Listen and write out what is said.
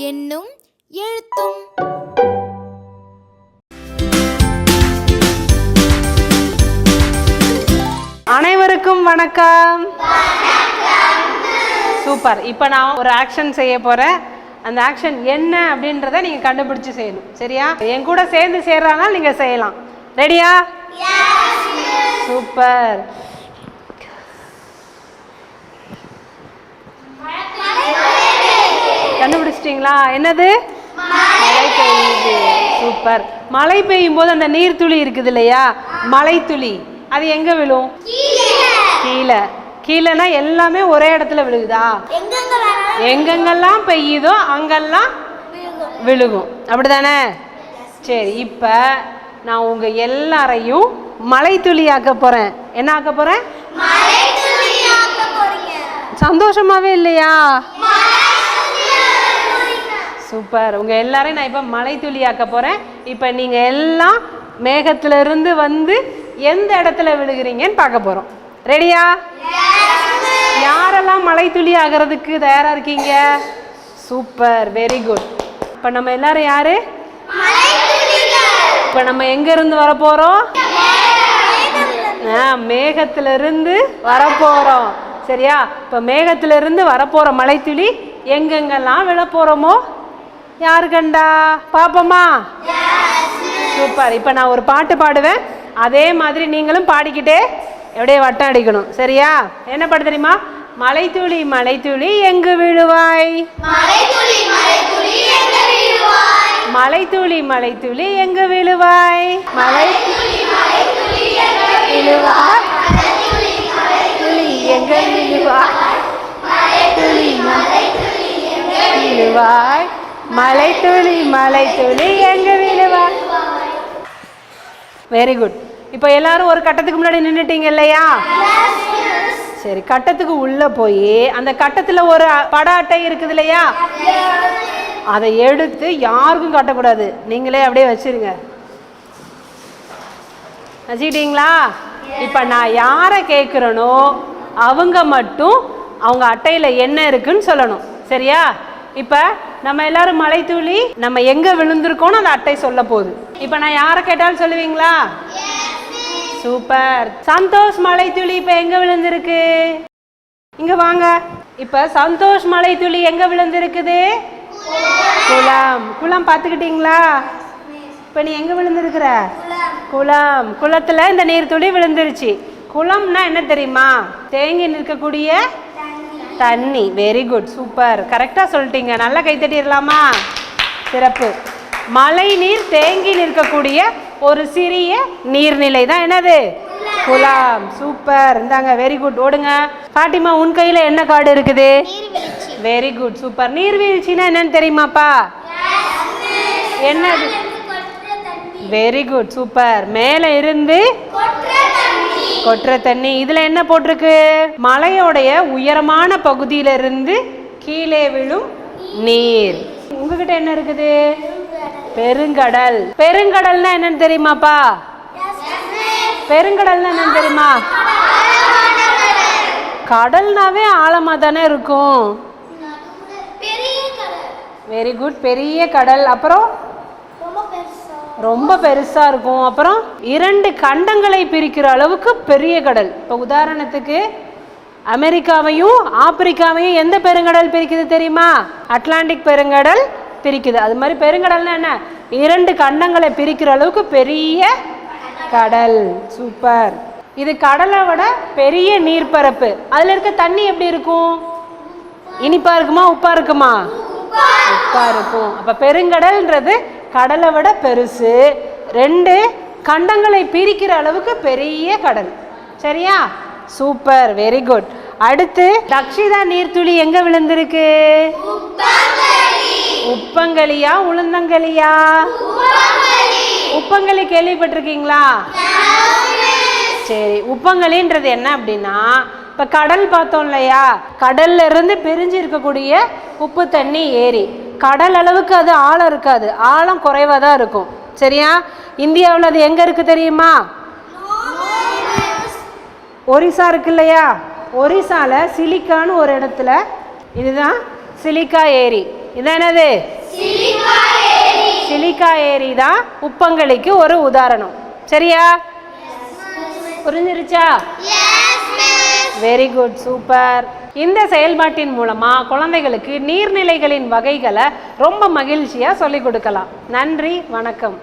என்னும் எழுத்தும். வணக்கம். சூப்பர். இப்போ நான் ஒரு ஆக்ஷன் செய்ய போகிறேன் அந்த ஆக்ஷன் என்ன அப்படின்றத நீங்கள் கண்டுபிடிச்சி செய்யணும். சரியா? என் கூட சேர்ந்து சேர்றானால் நீங்கள் செய்யலாம். ரெடியா சூப்பர். கண்டுபிடிச்சிட்டிங்களா? என்னது? மழை பெய்யுது சூப்பர். மழை பெய்யும் போது அந்த நீர்த்துளி இருக்குது இல்லையா மழைத்துளி. அது எங்க விழும்? கீழே. கீழேனா எல்லாமே ஒரே இடத்துல விழுகுதா? எங்கெங்கெல்லாம் பெய்யுதோ அங்கெல்லாம் விழுகும். அப்படிதானே சரி இப்போ நான் உங்கள் எல்லாரையும் மலைத்துளி ஆக்க போகிறேன் என்ன ஆக்க போகிறேன் சந்தோஷமாகவே இல்லையா? சூப்பர். உங்கள் எல்லாரையும் நான் இப்போ மலைத்துளி ஆக்க போகிறேன் இப்போ நீங்கள் எல்லாம் மேகத்திலிருந்து வந்து எந்த இடத்துல விழுகிறீங்கன்னு பார்க்க போகிறோம் ரெடியா யாரெல்லாம் மலைத்துளி ஆகிறதுக்கு தயாரா இருக்கீங்க? சூப்பர் வெரி குட் இப்போ நம்ம எல்லாரும் யாரு? இப்போ நம்ம எங்க இருந்து வர போறோம் ஆ மேகத்துல இருந்து வரப்போறோம். சரியா? இப்போ மேகத்துல இருந்து வரப்போற மலைத்துளி எங்கெங்கெல்லாம் விழ போறோமோ யாரு கண்டா? பாப்போமா? சூப்பர் இப்போ நான் ஒரு பாட்டு பாடுவேன். அதே மாதிரி நீங்களும் பாடிக்கிட்டே எப்படியே வட்டம் அடிக்கணும். சரியா? என்ன பாட்டு தெரியுமா? மலைத்துளி மலைத்துளி எங்கு விழுவாய்? மலைத்துளி மலைத்துளி எங்கு விழுவாய்? மலை விழுவாய்? துளி எங்க விழுவாய்? துளி விழுவாய்? மலை துளி மலை துளி எங்க விழுவாய்? வெரி குட் இப்போ எல்லாரும் ஒரு கட்டத்துக்கு முன்னாடி நின்றுட்டீங்க இல்லையா சரி கட்டத்துக்கு உள்ளே போய் அந்த கட்டத்தில் ஒரு பட அட்டை இருக்குது இல்லையா அதை எடுத்து யாருக்கும் காட்டக்கூடாது. நீங்களே அப்படியே வச்சிருங்க. வச்சுக்கிட்டீங்களா? இப்போ நான் யாரை கேட்குறனோ அவங்க மட்டும் அவங்க அட்டையில் என்ன இருக்குன்னு சொல்லணும். சரியா? இப்போ நம்ம எல்லாரும் மலைத்துளி நம்ம எங்கே விழுந்திருக்கோன்னு அந்த அட்டை சொல்ல போகுது. இப்போ நான் யாரை கேட்டாலும் சொல்லுவீங்களா? சூப்பர். சந்தோஷ் மலைத்துளி இப்போ எங்கே விழுந்திருக்கு? இங்கே வாங்க. இப்போ சந்தோஷ் மலை துளி எங்கே விழுந்திருக்குது? குளம். குளம் பார்த்துக்கிட்டீங்களா இப்போ நீ எங்கே விழுந்திருக்கிற? குளம். குளத்தில் இந்த நீர் துளி விழுந்துருச்சு. குளம்னா என்ன தெரியுமா? தேங்கி நிற்கக்கூடிய தண்ணி. Very good super. கரெக்டாக சொல்லிட்டீங்க. நல்லா கைத்தட்டிடலாமா சிறப்பு. மழை நீர் தேங்கி நிற்கக்கூடிய ஒரு சிறிய நீர்நிலை தான். என்னது? குலாம் சூப்பர். இந்தாங்க வெரி குட் ஓடுங்க. பாட்டிமா உன் கையில என்ன கார்டு இருக்குது? Very good super. நீர்வீழ்ச்சினா என்னன்னு தெரியுமாப்பா? என்னது? Very good super. மேலே இருந்து கொட்டுற தண்ணி. இதுல என்ன போட்டிருக்கு? மலையோடைய உயரமான பகுதியில இருந்து கீழே விழும் நீர். உங்ககிட்ட என்ன இருக்குது? பெருங்கடல். பெருங்கடல்னா என்னன்னு தெரியுமாப்பா? பெருங்கடல்னா என்னன்னு தெரியுமா? கடல்னாவே ஆழமா தானே இருக்கும். வெரி குட் பெரிய கடல். அப்புறம்? ரொம்ப பெருசா இருக்கும். அப்புறம்? இரண்டு கண்டங்களை பிரிக்கிற அளவுக்கு பெரிய கடல். இப்போ உதாரணத்துக்கு அமெரிக்காவையும் ஆப்பிரிக்காவையும் எந்த பெருங்கடல் பிரிக்குது தெரியுமா? அட்லாண்டிக் பெருங்கடல் பிரிக்குது. அது மாதிரி பெருங்கடல்னா என்ன? இரண்டு கண்டங்களை பிரிக்கிற அளவுக்கு பெரிய கடல். சூப்பர். இது கடலை விட பெரிய நீர்ப்பரப்பு. அதில் இருக்க தண்ணி எப்படி இருக்கும்? இனிப்பா இருக்குமா உப்பா இருக்குமா? உப்பா இருக்கும். அப்ப பெருங்கடல்ன்றது கடலை விட பெருசு. ரெண்டு கண்டங்களை பிரிக்கிற அளவுக்கு பெரிய கடல். சரியா? சூப்பர். வெரி குட் அடுத்து தக்ஷிதா நீர்த்துளி எங்க விழுந்திருக்கு? உப்பங்களியா உளுந்தங்களியா உப்பங்களி கேள்விப்பட்டிருக்கீங்களா? சரி உப்பங்களின்றது என்ன அப்படின்னா இப்போ கடல் பார்த்தோம் இல்லையா? கடல்ல இருந்து பிரிஞ்சு இருக்கக்கூடிய உப்பு தண்ணி ஏரி கடல் அளவுக்கு அது ஆழம் இருக்காது. ஆழம் குறைவாக தான் இருக்கும். சரியா? இந்தியாவில் அது எங்கே இருக்குது தெரியுமா? ஒரிசா இருக்கு இல்லையா? ஒரிசால சிலிக்கான்னு ஒரு இடத்துல இதுதான் சிலிக்கா ஏரி. இதான் என்னது சிலிக்கா ஏரி தான் உப்பங்களிக்கு ஒரு உதாரணம். சரியா? புரிஞ்சிருச்சா? வெரி குட் சூப்பர் இந்த செயல்பாட்டின் மூலமா குழந்தைகளுக்கு நீர்நிலைகளின் வகைகளை ரொம்ப மகிழ்ச்சியா சொல்லிக் கொடுக்கலாம். நன்றி வணக்கம்.